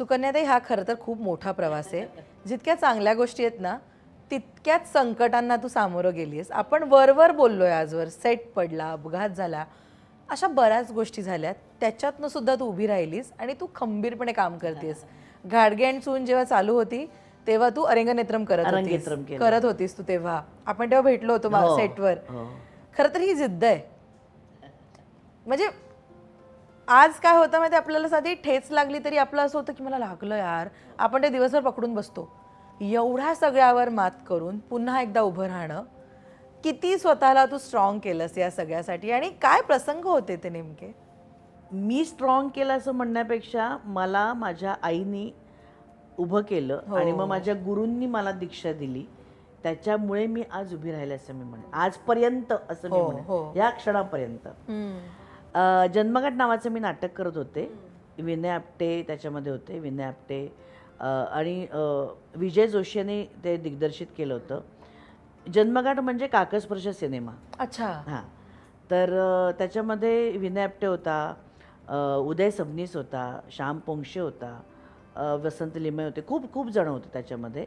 सुकन्याताई हा खरं तर खूप मोठा प्रवास आहे. जितक्या चांगल्या गोष्टी आहेत ना तितक्याच संकटांना तू सामोरं गेलीस आपण वरवर बोललोय आजवर सेट पडला अपघात झाला. अशा बऱ्याच गोष्टी झाल्यात. त्याच्यातनं सुद्धा तू उभी राहिलीस आणि तू खंबीरपणे काम करतेस. घाडगे अँड चून जेव्हा चालू होती तेव्हा तू अरंगनेत्रम करत होतीस. अरंगेत्रम केलं. करत होतीस तू तेव्हा. आपण तेव्हा भेटलो होतो हो, सेटवर. हो. खरं तर ही जिद्द आहे. म्हणजे आज काय होतं माहिती आपल्याला साधी ठेच लागली तरी आपलं असं होतं की मला लागलं यार. आपण ते दिवसभर पकडून बसतो. एवढ्या सगळ्यावर मात करून पुन्हा एकदा उभं राहणं. किती स्वतःला तू स्ट्रॉंग केलंस या सगळ्यासाठी? आणि काय प्रसंग होते ते नेमके? मी स्ट्रॉंग केलं असं म्हणण्यापेक्षा मला माझ्या आईनी उभं केलं आणि मग माझ्या गुरूंनी मला दीक्षा दिली. त्याच्यामुळे मी आज उभी राहिले असं मी म्हणेन. आजपर्यंत असं मी हो, म्हणेन. हो. या क्षणापर्यंत. जन्मगाठ नावाचं मी नाटक करत होते. विनय आपटे त्याच्यामध्ये होते विनय आपटे. आणि विजय जोशी यांनी ते दिग्दर्शित केलं होतं. जन्मगाठ म्हणजे काकस्पर्श सिनेमा. अच्छा. हां. तर त्याच्यामध्ये विनय आपटे होता उदय सबनीस होता श्याम पोंक्षे होता वसंत लिमय होते खूप खूप जण होते त्याच्यामध्ये.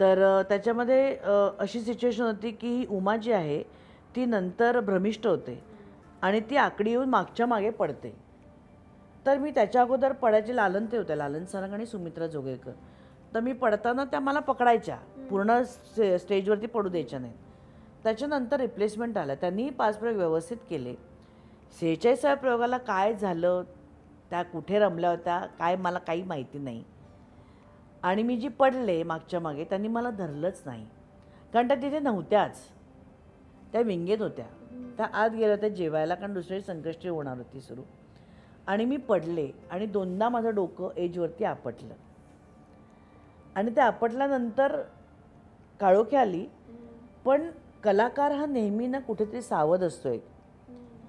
तर त्याच्यामध्ये अशी सिच्युएशन होती की ही उमा जी आहे ती नंतर भ्रमिष्ट होते. आणि ती आकडी येऊन मागच्या मागे पडते. तर मी त्याच्या अगोदर पडायचे लालन ते होत्या लालन सारंग आणि सुमित्रा जोगेकर तर मी पडताना त्या मला पकडायच्या. पूर्ण स्टे स्टेजवरती पडू द्यायच्या नाहीत. त्याच्यानंतर रिप्लेसमेंट आलं. त्यांनी पाच प्रयोग व्यवस्थित केले. सेहेचाळीसाव्या प्रयोगाला काय झालं? त्या कुठे रमल्या होत्या? काय मला काही माहिती नाही. आणि मी जी पडले मागच्या मागे त्यांनी मला धरलंच नाही. कारण त्या तिथे नव्हत्याच. त्या विंगेत होत्या. त्या आत गेल्या होत्या जेवायला कारण दुसरी संकष्टी होणार होती सुरू. आणि मी पडले आणि दोनदा माझं डोकं एजवरती आपटलं. आणि ते आपटल्यानंतर काळोखी आली पण कलाकार हा नेहमी ना कुठेतरी सावध असतो एक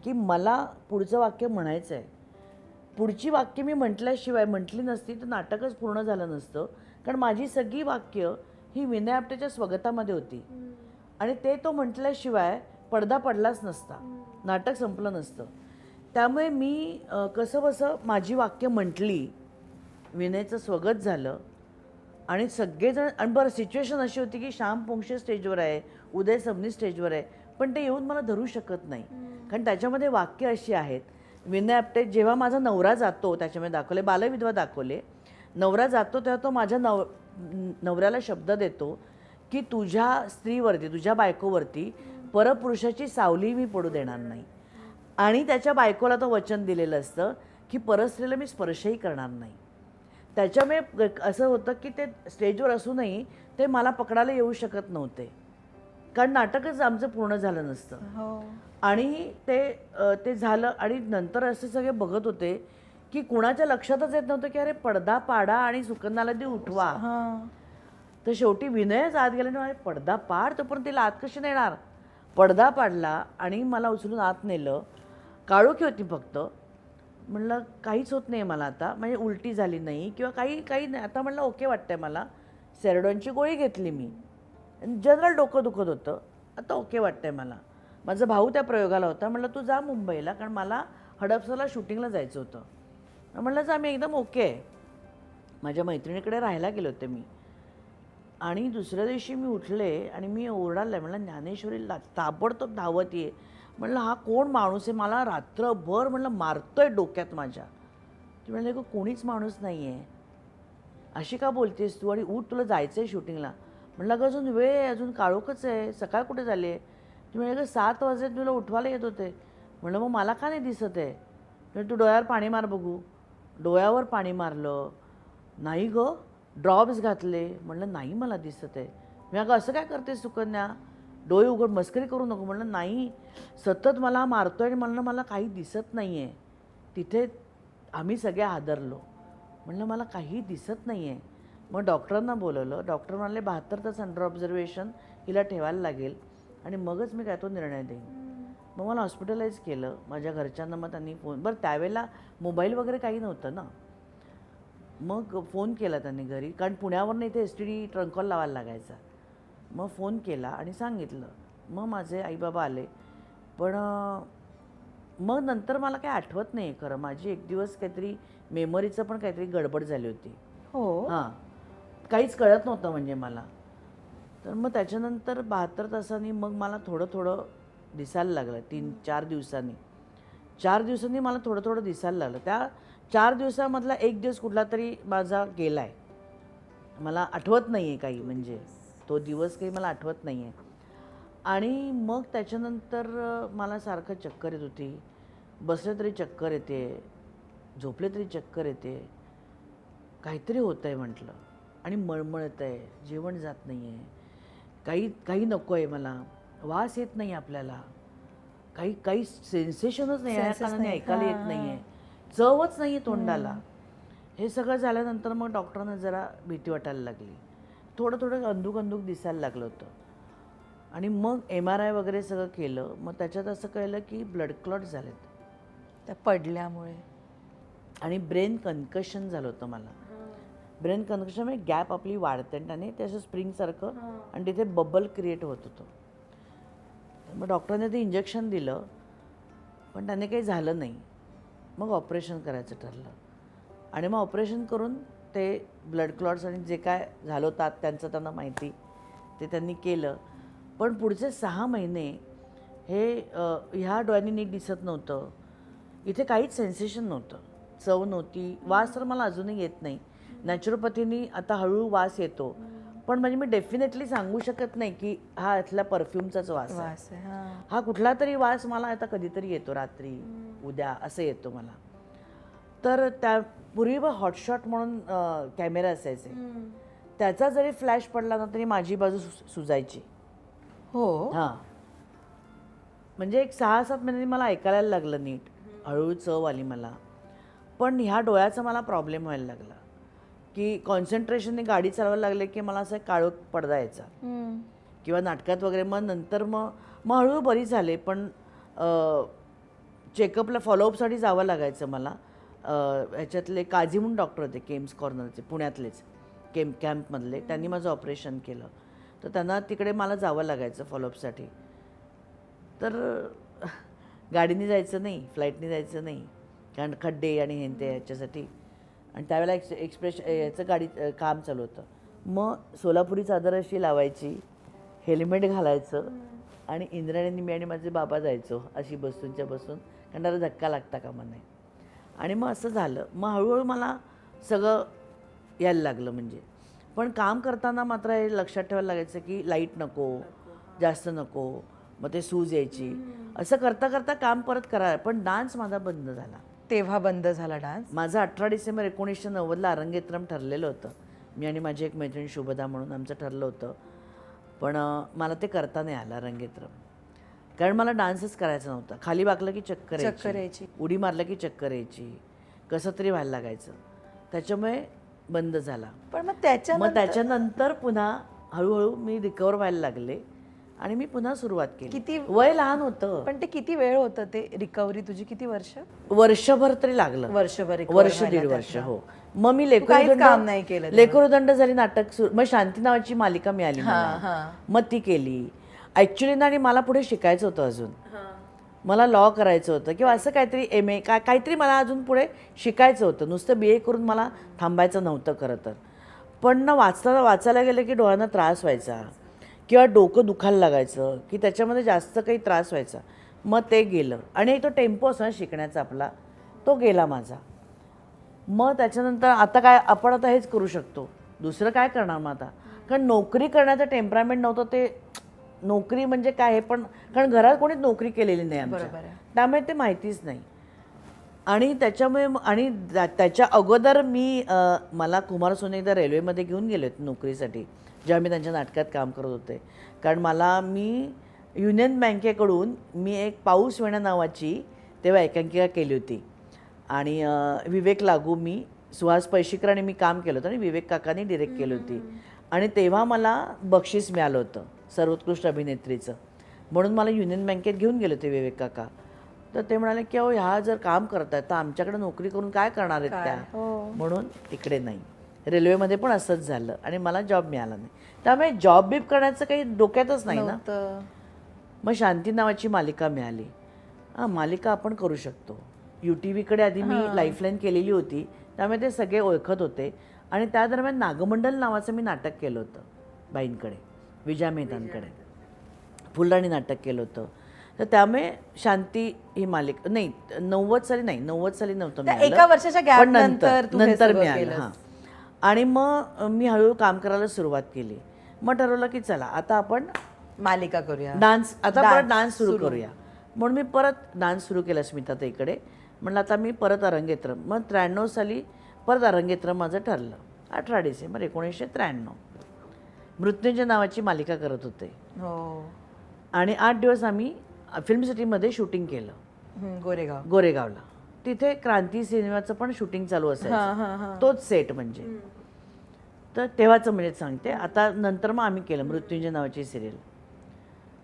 की मला पुढचं वाक्य म्हणायचं आहे पुढची वाक्य मी म्हटल्याशिवाय म्हटली नसती तर नाटकच पूर्ण झालं नसतं. कारण माझी सगळी वाक्य ही विनय आपटेच्या स्वगतामध्ये होती. आणि ते तो म्हटल्याशिवाय पडदा पडलाच नसता. नाटक संपलं नसतं. त्यामुळे मी कसं बसं माझी वाक्य म्हटली. विनयचं स्वगत झालं. आणि सगळेजण आणि बरं सिच्युएशन अशी होती की श्याम पोंक्षे स्टेजवर आहे उदय सबनी स्टेजवर आहे पण ते येऊन मला धरू शकत नाही. कारण त्याच्यामध्ये वाक्य अशी आहेत. विनय आपटे जेव्हा माझा नवरा जातो त्याच्यामध्ये दाखवले बालविधवा दाखवले. नवरा जातो तेव्हा तो माझ्या नव नवऱ्याला शब्द देतो की तुझ्या स्त्रीवरती तुझ्या बायकोवरती परपुरुषाची सावली मी पडू देणार नाही. आणि त्याच्या बायकोला तो वचन दिलेलं असतं की परस्त्रीला मी स्पर्शही करणार नाही. त्याच्यामुळे असं होतं की ते स्टेजवर असूनही ते मला पकडायला येऊ शकत नव्हते. कारण नाटकच आमचं पूर्ण झालं नसतं. हो. आणि ते ते झालं आणि नंतर असे सगळे बघत होते की कुणाच्या लक्षातच येत नव्हतं की अरे पडदा पाडा आणि सुकन्याला ती उठवा. तर शेवटी विनयच आत गेला आणि म्हणाले, पडदा पाड तोपर्यंत तिला आत कशी नेणार? पडदा पाडला आणि मला उचलून आत नेलं. काळोखी होती फक्त. म्हणलं काहीच होत नाही मला आता. म्हणजे उलटी झाली नाही किंवा काही काही नाही. आता म्हणलं ओके वाटतंय मला. सेरडॉनची गोळी घेतली मी. जनरल डोकं दुखत होतं. आता ओके वाटतंय मला. माझा भाऊ त्या प्रयोगाला होता. म्हणलं तू जा मुंबईला कारण मला हडपसरला शूटिंगला जायचं होतं. म्हणलं जा मी एकदम ओके आहे. माझ्या मैत्रिणीकडे राहायला गेले होते मी. आणि दुसऱ्या दिवशी मी उठले आणि मी ओरडाले म्हणलं ज्ञानेश्वरीला ताबडतोब धावत ये. म्हणलं हा कोण माणूस आहे? मला रात्रभर म्हणलं आहे डोक्यात माझ्या. ती म्हणले ग कोणीच माणूस नाही आहे अशी का बोलतेस तू? आणि उठ तुला जायचं आहे शूटिंगला. म्हणलं अगं अजून वेळ आहे अजून काळोखच आहे. सकाळ कुठे झाली आहे? ती म्हणजे अगं सात वाजले तुला उठवायला येत होते. म्हणलं मग मला का नाही दिसत आहे? म्हणजे तू डोळ्यावर पाणी मार बघू. डोळ्यावर पाणी मारलं. नाही गं. ड्रॉप्स घातले. म्हणलं नाही मला दिसत आहे. मी अगं असं काय करते सुकन्या? डोळे उघड मस्करी करू नको. म्हणलं नाही. सतत मला मारतोय आणि म्हणलं मला काही दिसत नाही आहे तिथे आम्ही सगळे हादरलो. म्हणलं मला काही दिसत नाही आहे मग डॉक्टरांना बोलवलं. डॉक्टर म्हणाले बहात्तर तास अंडर ऑब्झर्वेशन हिला ठेवायला लागेल आणि मगच मी काय तो निर्णय देईन. मग मला हॉस्पिटलाइज केलं. माझ्या घरच्यांना मग त्यांनी फोन बरं त्यावेळेला मोबाईल वगैरे काही नव्हतं ना. मग फोन केला त्यांनी घरी कारण पुण्यावरनं इथे एस टी डी ट्रंकॉल लावायला लागायचा. मग फोन केला आणि सांगितलं मग माझे आईबाबा आले. पण मग नंतर मला काही आठवत नाही खरं. माझी एक दिवस काहीतरी मेमरीचं पण काहीतरी गडबड झाली होती. हो? हां. काहीच कळत नव्हतं म्हणजे मला. तर मग त्याच्यानंतर बहात्तर तासांनी मग मला थोडं थोडं दिसायला लागलं. तीन चार दिवसांनी. चार दिवसांनी मला थोडं थोडं दिसायला लागलं. त्या चार दिवसामधला एक दिवस कुठला तरी माझा गेला आहे मला आठवत नाही आहे काही म्हणजे तो दिवस काही मला आठवत नाही आहे आणि मग त्याच्यानंतर मला सारखं चक्कर येत होती. बसले तरी चक्कर येते झोपले तरी चक्कर येते. काहीतरी होतं आहे म्हटलं. आणि मळमळत आहे जेवण जात नाही आहे काही काही नको आहे मला. वास येत नाही आपल्याला. काही काही सेन्सेशनच नाही. ऐकायला येत नाही आहे चवच नाही आहे तोंडाला हे सगळं झाल्यानंतर मग डॉक्टरांना जरा भीती वाटायला लागली. थोडं थोडं अंदूक अंदूक दिसायला लागलं होतं. आणि मग एम आर आय वगैरे सगळं केलं. मग त्याच्यात असं कळलं की ब्लड क्लॉट झालेत. त्या पडल्यामुळे. आणि ब्रेन कन्कशन झालं होतं मला. ब्रेन कन्कशन म्हणजे गॅप आपली वाढते आणि त्याने त्याचं स्प्रिंगसारखं आणि तिथे बबल क्रिएट होत होतं. मग डॉक्टरने ते इंजेक्शन दिलं. पण त्याने काही झालं नाही. मग ऑपरेशन करायचं ठरलं. आणि मग ऑपरेशन करून ते ब्लड क्लॉट्स आणि जे काय झालं होतं त्यांचं त्यांना माहिती ते त्यांनी केलं. पण पुढचे सहा महिने हे ह्या डोळ्यांनी नीट दिसत नव्हतं. इथे काहीच सेन्सेशन नव्हतं. चव नव्हती. वास तर मला अजूनही येत नाही. नॅचरोपॅथीनी आता हळूहळू वास येतो. पण म्हणजे मी डेफिनेटली सांगू शकत नाही की हा इथल्या परफ्यूमचाच वास आहे. वास आहे हा. कुठला तरी वास मला आता कधीतरी येतो रात्री उद्या असं येतो मला. तर त्या पूर्वी हॉटशॉट म्हणून कॅमेरा असायचे. त्याचा जरी फ्लॅश पडला ना तरी माझी बाजू सुजायची. हो? हां. म्हणजे एक सहा सात महिन्यांनी मला ऐकायला लागलं नीट. हळूहळू चव आली मला. पण ह्या डोळ्याचा मला प्रॉब्लेम व्हायला लागला. की कॉन्सन्ट्रेशनने गाडी चालवायला लागले की मला असं काळोख पडदा यायचा. किंवा नाटकात वगैरे मग नंतर मग मग हळूहळू बरी झाले पण चेकअपला फॉलोअपसाठी जावं लागायचं मला. ह्याच्यातले काझी म्हणून डॉक्टर होते केम्स कॉर्नरचे पुण्यातलेच केम कॅम्पमधले त्यांनी माझं ऑपरेशन केलं. तर त्यांना तिकडे मला जावं लागायचं फॉलोअपसाठी तर गाडीने जायचं नाही फ्लाईटने जायचं नाही. कारण खड्डे आणि हे ते याच्यासाठी आणि त्यावेळेला एक्स एक्सप्रेस याचं गाडी काम चालू होतं. मग सोलापुरी चादर अशी लावायची हेल्मेट घालायचं आणि इंद्रायणी मी आणि माझे बाबा जायचो अशी बसूनच्या बसून. कारण त्याला धक्का लागता कामा नाही आणि मग असं झालं. मग हळूहळू मला सगळं यायला लागलं म्हणजे. पण काम करताना मात्र हे लक्षात ठेवायला लागायचं की लाइट नको जास्त नको मग ते सूज यायची. असं करता करता काम परत करा पण डान्स माझा बंद झाला. तेव्हा बंद झाला डान्स? माझं अठरा डिसेंबर एकोणीसशे नव्वदला अरंगेत्रम ठरलेलं होतं. मी आणि माझी एक मैत्रीण शुभदा म्हणून आमचं ठरलं होतं. पण मला ते करता नाही आलं अरंगेत्रम. कारण मला डान्सच करायचा नव्हता. खाली वाकलं की चक्कर चक्कर यायची. उडी मारलं की चक्कर यायची. कसं तरी व्हायला लागायचं. त्याच्यामुळे बंद झाला. पण मग त्याच्या मग त्याच्यानंतर पुन्हा हळूहळू मी रिकवर व्हायला लागले. आणि मी पुन्हा सुरुवात केली. किती- वय लहान होतं. पण ते किती वेळ होतं ते रिकव्हरी तुझी किती वर्ष? वर्षभर तरी लागलं. वर्षभर वर्ष दीड वर्ष. हो. मग मी लेकरुदंड काम नाही केलं. लेकरुदंड झाली नाटक सुरू मग शांती नावाची मालिका मिळाली. मग ती केली. ॲक्च्युली ना आणि मला पुढे शिकायचं होतं अजून. मला लॉ करायचं होतं किंवा असं काहीतरी एम ए का काहीतरी मला अजून पुढे शिकायचं होतं. नुसतं बी ए करून मला थांबायचं नव्हतं खरं तर. पण ना वाचता वाचायला गेलं की डोळ्यांना त्रास व्हायचा. किंवा डोकं दुखायला लागायचं की त्याच्यामध्ये जास्त काही त्रास व्हायचा. मग ते गेलं. आणि एक तो टेम्पो असतो ना शिकण्याचा आपला तो गेला माझा. मग त्याच्यानंतर आता काय आपण आता हेच करू शकतो. दुसरं काय करणार मग आता? कारण नोकरी करण्याचं टेम्परामेंट नव्हतं ते नोकरी म्हणजे काय हे पण कारण घरात कोणीच नोकरी केलेली नाही आमच्या. त्यामुळे ते माहितीच नाही. आणि त्याच्यामुळे आणि त्या- त्याच्या अगोदर मी मला कुमार एकदा रेल्वेमध्ये घेऊन गेले होते नोकरीसाठी. जेव्हा मी त्यांच्या नाटकात काम करत होते. कारण मला मी युनियन बँकेकडून मी एक पाऊस वेणा नावाची तेव्हा एकांकिका केली होती. आणि विवेक लागू मी सुहास पैशिकर आणि मी काम केलं होतं आणि विवेक काकांनी डिरेक्ट केली होती. आणि तेव्हा मला बक्षीस मिळालं होतं सर्वोत्कृष्ट अभिनेत्रीचं. म्हणून मला युनियन बँकेत घेऊन गेले होते विवेक काका. तर ते म्हणाले की अहो ह्या जर काम करतायत तर आमच्याकडे नोकरी करून काय करणार आहेत त्या? हो. म्हणून तिकडे नाही. रेल्वेमध्ये पण असंच झालं आणि मला जॉब मिळाला नाही. त्यामुळे जॉब बीब करण्याचं काही डोक्यातच नाही ना. मग शांती नावाची मालिका मिळाली. हां मालिका आपण करू शकतो. यू टी व्हीकडे आधी मी लाईफलाईन केलेली होती. त्यामुळे ते सगळे ओळखत होते. आणि त्या दरम्यान नागमंडल नावाचं मी नाटक केलं होतं बाईंकडे विजया मेहतांकडे. फुलराणी नाटक केलं होतं. तर त्यामुळे शांती ही मालिका नाही नव्वद साली नाही नव्वद साली नव्हतं. एका वर्षाच्या नंतर नंतर मिळालं. हां. आणि मग मी हळूहळू काम करायला सुरुवात केली. मग ठरवलं की चला आता आपण मालिका करूया. डान्स आता परत डान्स सुरू. करूया. म्हणून मी परत डान्स सुरू केला स्मिताताईकडे म्हणलं आता मी परत अरंगेत्र मग त्र्याण्णव साली परत अरंगेत्र माझं ठरलं. अठरा डिसेंबर एकोणीसशे त्र्याण्णव. मृत्युंजय नावाची मालिका करत होते. हो. आणि आठ दिवस आम्ही फिल्म सिटीमध्ये शूटिंग केलं. गोरेगाव. गोरेगावला. तिथे क्रांती सिनेमाचं पण शूटिंग चालू असायचं. हा. तोच सेट म्हणजे. तर तेव्हाचं म्हणजे सांगते. आता नंतर मग आम्ही केलं मृत्युंजय नावाची सिरियल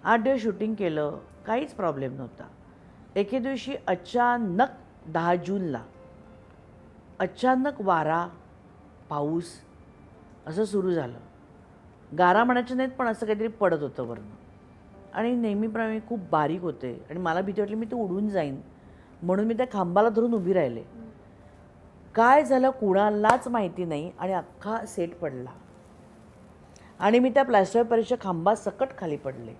आठ दिवस शूटिंग केलं काहीच प्रॉब्लेम नव्हता. एके दिवशी अचानक दहा जूनला अचानक वारा पाऊस असं सुरू झालं. गारा म्हणायचं नाहीत पण असं काहीतरी पडत होतं वरनं. आणि नेहमीप्रमाणे खूप बारीक होते. आणि मला भीती वाटली मी ते उडून जाईन. म्हणून मी त्या खांबाला धरून उभी राहिले. काय झालं कुणालाच माहिती नाही आणि अख्खा सेट पडला. आणि मी त्या प्लॅस्टर परीक्षा खांबा सकट खाली पडले.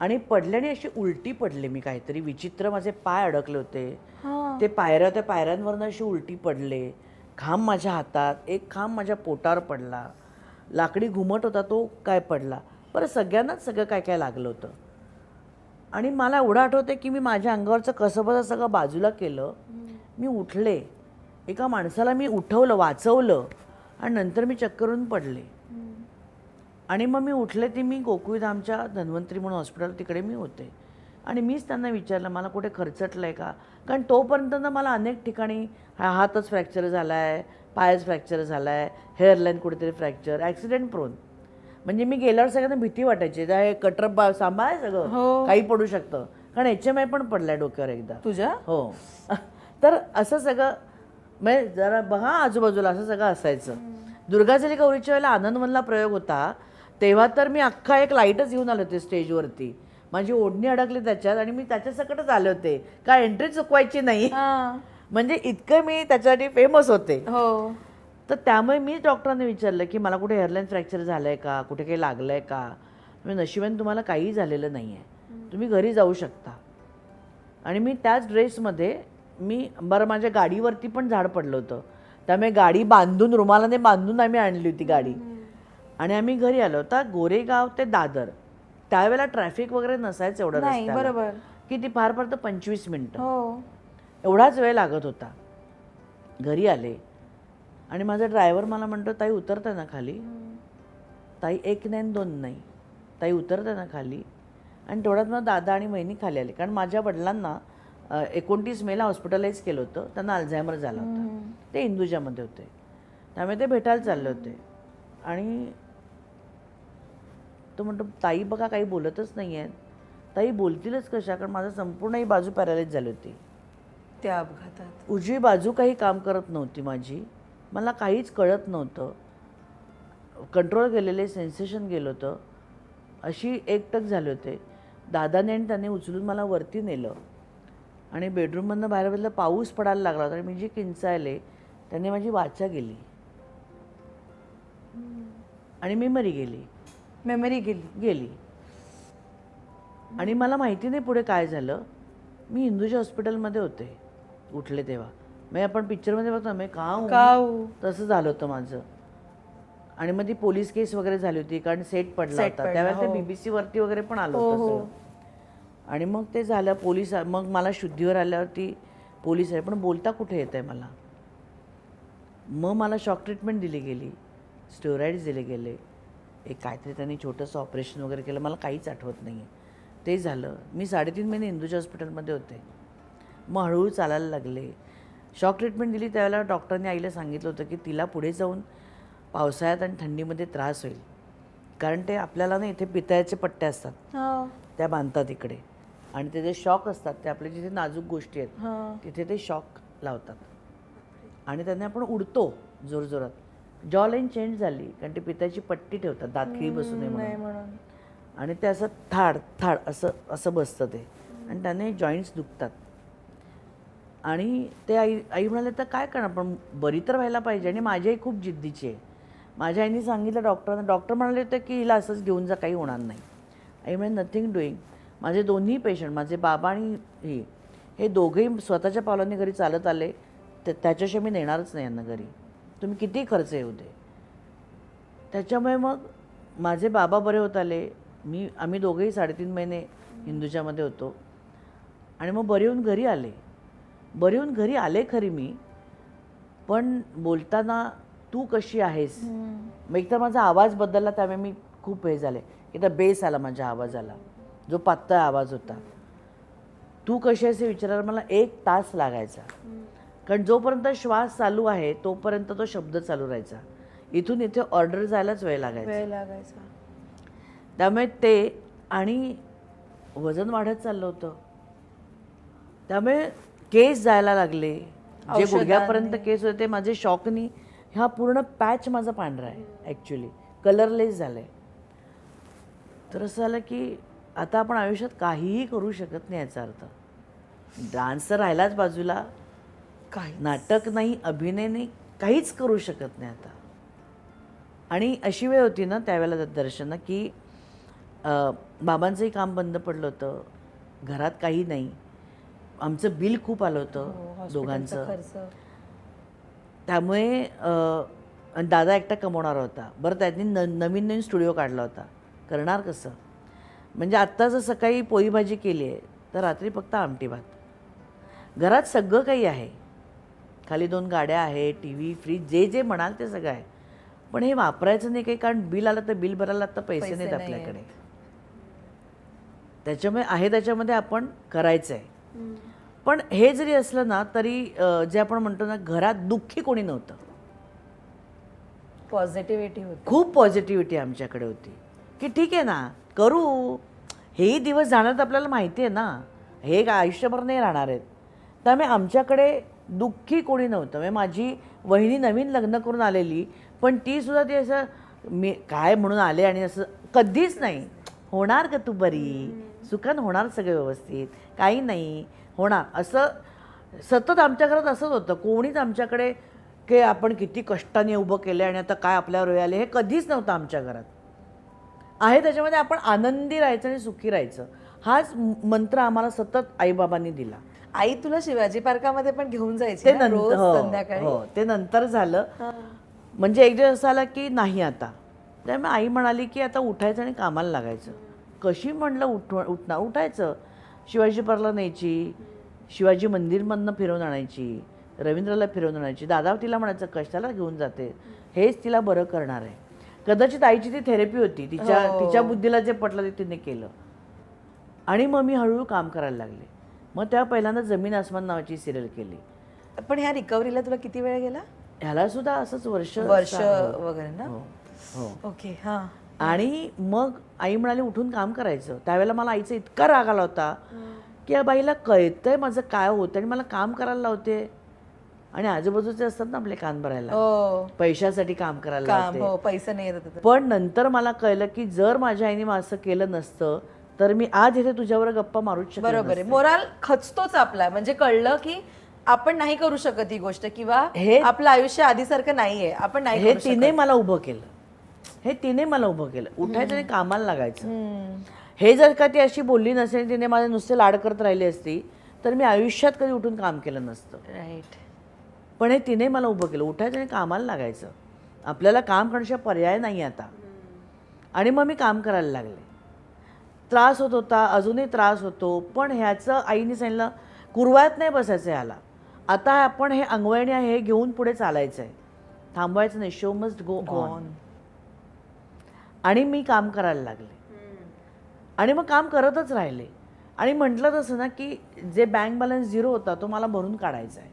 आणि पडल्याने अशी उलटी पडले मी काहीतरी. विचित्र माझे पाय अडकले होते. हा. ते पायऱ्या त्या पायऱ्यांवरनं अशी उलटी पडले. खांब माझ्या हातात एक खांब माझ्या पोटावर पडला. लाकडी घुमट होता तो काय पडला. बरं सगळ्यांनाच सगळं काय काय लागलं होतं. आणि मला एवढं आठवतं की मी माझ्या अंगावरचं कसं बसं सगळं बाजूला केलं. मी उठले. एका माणसाला मी उठवलं वाचवलं आणि नंतर मी चक्करून पडले. आणि मग मी उठले ती मी गोकुळधामच्या धन्वंतरी म्हणून हॉस्पिटल तिकडे मी होते. आणि मीच त्यांना विचारलं मला कुठे खर्चटलं आहे का? कारण तोपर्यंत ना मला अनेक ठिकाणी हा हातच फ्रॅक्चर झाला आहे पायच फ्रॅक्चर झाला आहे हेअरलाईन कुठेतरी फ्रॅक्चर ॲक्सिडेंट प्रोन म्हणजे मी गेल्यावर सगळ्यांना भीती वाटायची हे कटर बा सांभाळ सगळं. हो. काही पडू शकतं. कारण एच एम आय पण पडलाय डोक्यावर एकदा. तुझ्या? हो. तर असं सगळं म्हणजे जरा बघा आजूबाजूला असं सगळं असायचं. दुर्गाचली गौरीच्या वेळेला आनंदवनला प्रयोग होता. तेव्हा तर मी अख्खा एक लाईटच घेऊन आले होते स्टेजवरती. माझी ओढणी अडकली त्याच्यात आणि मी त्याच्या सकटच आले होते. काय एंट्री चुकवायची नाही. म्हणजे इतकं मी त्याच्यासाठी फेमस होते. हो. तर त्यामुळे मी डॉक्टरांनी विचारलं की मला कुठे एअरलाईन फ्रॅक्चर झालं आहे का? कुठे काही लागलं आहे का? म्हणजे नशिबाने तुम्हाला काहीही झालेलं नाही आहे तुम्ही घरी जाऊ शकता. आणि मी त्याच ड्रेसमध्ये मी बरं माझ्या गाडीवरती पण झाड पडलं होतं. त्यामुळे गाडी बांधून रुमालाने बांधून आम्ही आणली होती गाडी. आणि आम्ही घरी आलो होता. गोरेगाव ते दादर. त्यावेळेला ट्रॅफिक वगैरे नसायचं एवढं नाही रस्त्याला. बरोबर. किती? फार फार तर पंचवीस मिनटं. हो. एवढाच वेळ लागत होता. घरी आले. आणि माझा ड्रायव्हर मला म्हणतो ताई उतरते ना खाली. ताई एक नाही आणि दोन नाही. ताई उतरते ना खाली. आणि तेवढ्यात मग दादा आणि वहिनी खाली आले. कारण माझ्या वडिलांना एकोणतीस मेला हॉस्पिटलाइज केलं होतं. त्यांना अल्झायमर झाला होता. ते इंदुजामध्ये होते. त्यामुळे ते भेटायला चालले होते. आणि तो म्हणतो ताई बघा काही बोलतच नाही आहेत ताई बोलतीलच कशा? कारण माझं संपूर्ण ही बाजू पॅरालाइज झाली होती. त्या अपघातात. उजवी बाजू काही काम करत नव्हती माझी. मला काहीच कळत नव्हतं. कंट्रोल गेलेले सेन्सेशन गेलं होतं. अशी एकटक झाले होते. दादाने आणि त्याने उचलून मला वरती नेलं. आणि बेडरूममधनं बाहेर बघितलं पाऊस पडायला लागला होता आणि मी जी किंचायले त्याने माझी वाचा गेली. आणि मी मरी गेली. मेमरी गेली. गेली. आणि मला माहिती नाही पुढे काय झालं. मी हिंदूच्या हॉस्पिटलमध्ये होते उठले तेव्हा. म्हणजे आपण पिक्चरमध्ये बघतो मी का हूं? काऊ? तसं झालं होतं माझं. आणि मग ती पोलीस केस वगैरे झाली होती कारण सेट पडला होता. पडला, त्यावेळेला ते हो. बीबीसी वरती वगैरे पण आलं हो, होतं हो. सगळं. आणि मग ते झालं पोलीस मग मला शुद्धीवर आल्यावरती पोलीस आहे पण बोलता कुठे येत आहे मला? मग मला शॉक ट्रीटमेंट दिली गेली स्टेरॉइड्स दिले गेले एक काहीतरी त्यांनी छोटंसं ऑपरेशन वगैरे केलं मला काहीच आठवत नाही आहे ते झालं. मी साडेतीन महिने इंदूच्या हॉस्पिटलमध्ये होते. मग हळूहळू चालायला लागले. शॉक ट्रीटमेंट दिली त्यावेळेला डॉक्टरने आईला सांगितलं होतं की तिला पुढे जाऊन पावसाळ्यात आणि थंडीमध्ये त्रास होईल. कारण ते आपल्याला ना इथे पितळ्याचे पट्टे असतात. हा. त्या बांधतात इकडे. आणि ते जे शॉक असतात. ते आपले जिथे नाजूक गोष्टी आहेत तिथे ते शॉक लावतात. आणि त्यांनी आपण उडतो जोरजोरात. जॉ लाईन चेंज झाली कारण ती पिताची पट्टी ठेवतात दात खिळी बसू नये म्हणून. आणि ते असं थाड थाड असं असं बसतं ते. आणि त्याने जॉईंट्स दुखतात. आणि ते आई आई म्हणाले तर काय करणार? पण बरी तर व्हायला पाहिजे. आणि माझी आई खूप जिद्दीची आहे. माझ्या आईने सांगितलं डॉक्टरांना. डॉक्टर म्हणाले होते की हिला असंच घेऊन जा काही होणार नाही. आई म्हणे नथिंग डुईंग माझे दोन्ही पेशंट माझे बाबा आणि ही हे दोघेही स्वतःच्या पावलांनी घरी चालत आले. तर त्याच्याशिवाय मी नेणारच नाही यांना घरी. तुम्ही किती खर्च येऊ दे. त्याच्यामुळे मग माझे बाबा बरे होत आले. मी आम्ही दोघेही साडेतीन महिने हिंदूच्यामध्ये होतो. आणि मग बरे होऊन घरी आले. बरे होऊन घरी आले खरी मी. पण बोलताना तू कशी आहेस? मग एकतर माझा आवाज बदलला त्यामुळे मी खूप हे झाले. एकदा बेस आला माझ्या आवाजाला. जो पातळ आवाज होता. तू कशी हे विचारायला मला एक तास लागायचा. कारण जोपर्यंत श्वास चालू आहे तोपर्यंत तो शब्द चालू राहायचा. इथून इथे ऑर्डर जायलाच वेळ लागायचा. वेळ लागायचा. त्यामुळे ते आणि वजन वाढत चाललं होतं. त्यामुळे केस जायला लागले. जे गुडघ्यापर्यंत केस होते ते माझे शॉकनी हा पूर्ण पॅच माझा पांढरा आहे ॲक्च्युली कलरलेस झालं आहे तर असं झालं की आता आपण आयुष्यात काहीही करू शकत नाही याचा अर्थ. डान्स तर राहिलाच बाजूला. काही नाटक नाही अभिनय नाही काहीच करू शकत नाही आता. आणि अशी वेळ होती ना त्यावेळेला दर्शना की बाबांचंही काम बंद पडलं होतं. घरात काही नाही. आमचं बिल खूप आलं हो, होतं हॉस्पिटलचा दोघांचं. त्यामुळे दादा एकटा कमवणार होता. बरं त्यांनी न नवीन नवीन स्टुडिओ काढला होता. करणार कसं? म्हणजे आत्ता जर सकाळी पोळी भाजी केली आहे तर रात्री फक्त आमटी भात. घरात सगळं काही आहे. खाली दोन गाड्या आहे टी व्ही फ्रीज जे जे म्हणाल ते सगळं आहे. पण हे वापरायचं नाही काही कारण बिल आलं तर बिल भरायला तर पैसे नाहीत नाही आपल्याकडे. त्याच्यामुळे आहे त्याच्यामध्ये आपण करायचं आहे पण हे जरी असलं ना तरी जे आपण म्हणतो ना घरात दुःखी कोणी नव्हतं. पॉझिटिव्हिटी होती. खूप पॉझिटिव्हिटी आमच्याकडे होती. की ठीक आहे ना करू. हेही दिवस जाणार तर आपल्याला माहिती आहे ना. हे का आयुष्यभर नाही राहणार आहेत. त्यामुळे आमच्याकडे दुःखी कोणी नव्हतं. म्हणजे माझी वहिनी नवीन लग्न करून आलेली पण तीसुद्धा ती असं मी काय म्हणून आले आणि असं कधीच नाही. होणार का तू बरी? सुखान होणार सगळं व्यवस्थित. काही नाही. होणार. असं सतत आमच्या घरात असंच होतं. कोणीच आमच्याकडे की आपण किती कष्टाने उभं केलं आणि आता काय आपल्यावर आले? हे कधीच नव्हतं आमच्या घरात. आहे त्याच्यामध्ये आपण आनंदी राहायचं आणि सुखी राहायचं. हाच मंत्र आम्हाला सतत आईबाबांनी दिला. आई तुला शिवाजी पार्कामध्ये पण घेऊन जायची ते रोज हो, संध्याकाळी? हो ते नंतर झालं. म्हणजे एक दिवस असं आला की नाही आता. त्यामुळे आई म्हणाली की आता उठायचं आणि कामाला लागायचं. कशी म्हणलं उठ उठणार उठायचं. शिवाजी पार्कला न्यायची. शिवाजी मंदिरमधनं फिरवून आणायची. रवींद्रला फिरवून आणायची. दादा तिला म्हणायचं कशाला घेऊन जाते? हेच तिला बरं करणार आहे. कदाचित आईची ती थेरपी होती. तिच्या हो. तिच्या बुद्धीला जे पटलं ते तिने केलं. आणि मग मी हळूहळू काम करायला लागले. मग तेव्हा पहिल्यांदा जमीन आसमान नावाची सिरियल केली. पण ह्या रिकव्हरीला तुला किती वेळ गेला? ह्याला सुद्धा असंच वर्ष वर्ष हो. वगैरे ना? हो. हो. ओके हा. आणि मग आई म्हणाली उठून काम करायचं. त्यावेळेला मला आईचा इतका राग आला होता की या बाईला कळतंय माझं काय होतं आणि मला काम करायला लावते आणि आजूबाजूचे असतात ना आपले कान भरायला. हो. पैशासाठी काम करायला हो पैसे नाही येत होते. पण नंतर मला कळलं की जर माझ्या आईने असं केलं नसतं तर मी आज इथे तुझ्यावर गप्पा मारूच शकत बरोबर आहे. मोराल खचतोच आपला. म्हणजे कळलं की आपण नाही करू शकत ही गोष्ट किंवा हे- आपलं आयुष्य आधीसारखं नाहीये. आपण नाही हे तिने मला उभं केलं. हे तिने मला उभं केलं. उठायचं आणि कामाला लागायचं. हे जर का ती अशी बोलली नसेल तिने माझे नुसते लाड करत राहिली असती तर मी आयुष्यात कधी उठून काम केलं नसतं. राईट पण हे तिने मला उभं केलं. उठायचं आणि कामाला लागायचं. आपल्याला काम करण्याशिवाय पर्याय नाही आता. आणि मग मी काम करायला लागले. त्रास होत होता अजूनही त्रास होतो पण ह्याचं आईने सांगितलं कुरवायत नाही बसायचं ह्याला. आता आपण हे अंगवळणी आहे हे घेऊन पुढे चालायचं आहे थांबवायचं नाही. शो मस्ट गो ऑन आणि मी काम करायला लागले. आणि मग काम करतच राहिले. आणि म्हटलं तसं ना की जे बँक बॅलन्स झिरो होता तो मला भरून काढायचा आहे.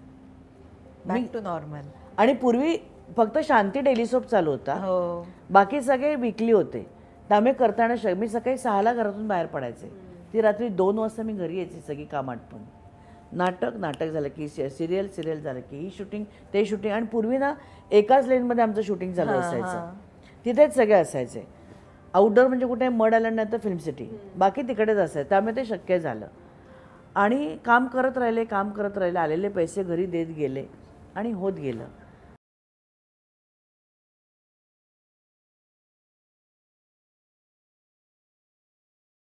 बॅक टू नॉर्मल आणि पूर्वी फक्त शांती डेली सोप चालू होता. हो. बाकी सगळे विकली होते. त्यामुळे करताना श मी सकाळी सहाला घरातून बाहेर पडायचे. ती रात्री दोन वाजता मी घरी यायची सगळी काम आटपून. नाटक नाटक झालं की सिरियल सिरियल झालं की ही शूटिंग ते शूटिंग आणि पूर्वी ना एकाच लेनमध्ये आमचं शूटिंग चालू असायचं. तिथेच सगळे असायचे. आउटडोअर म्हणजे कुठे मड आलं नाही तर फिल्म सिटी बाकी तिकडेच असायचं. त्यामुळे ते शक्य झालं. आणि काम करत राहिले काम करत राहिले आलेले पैसे घरी देत गेले. आणि होत गेलं.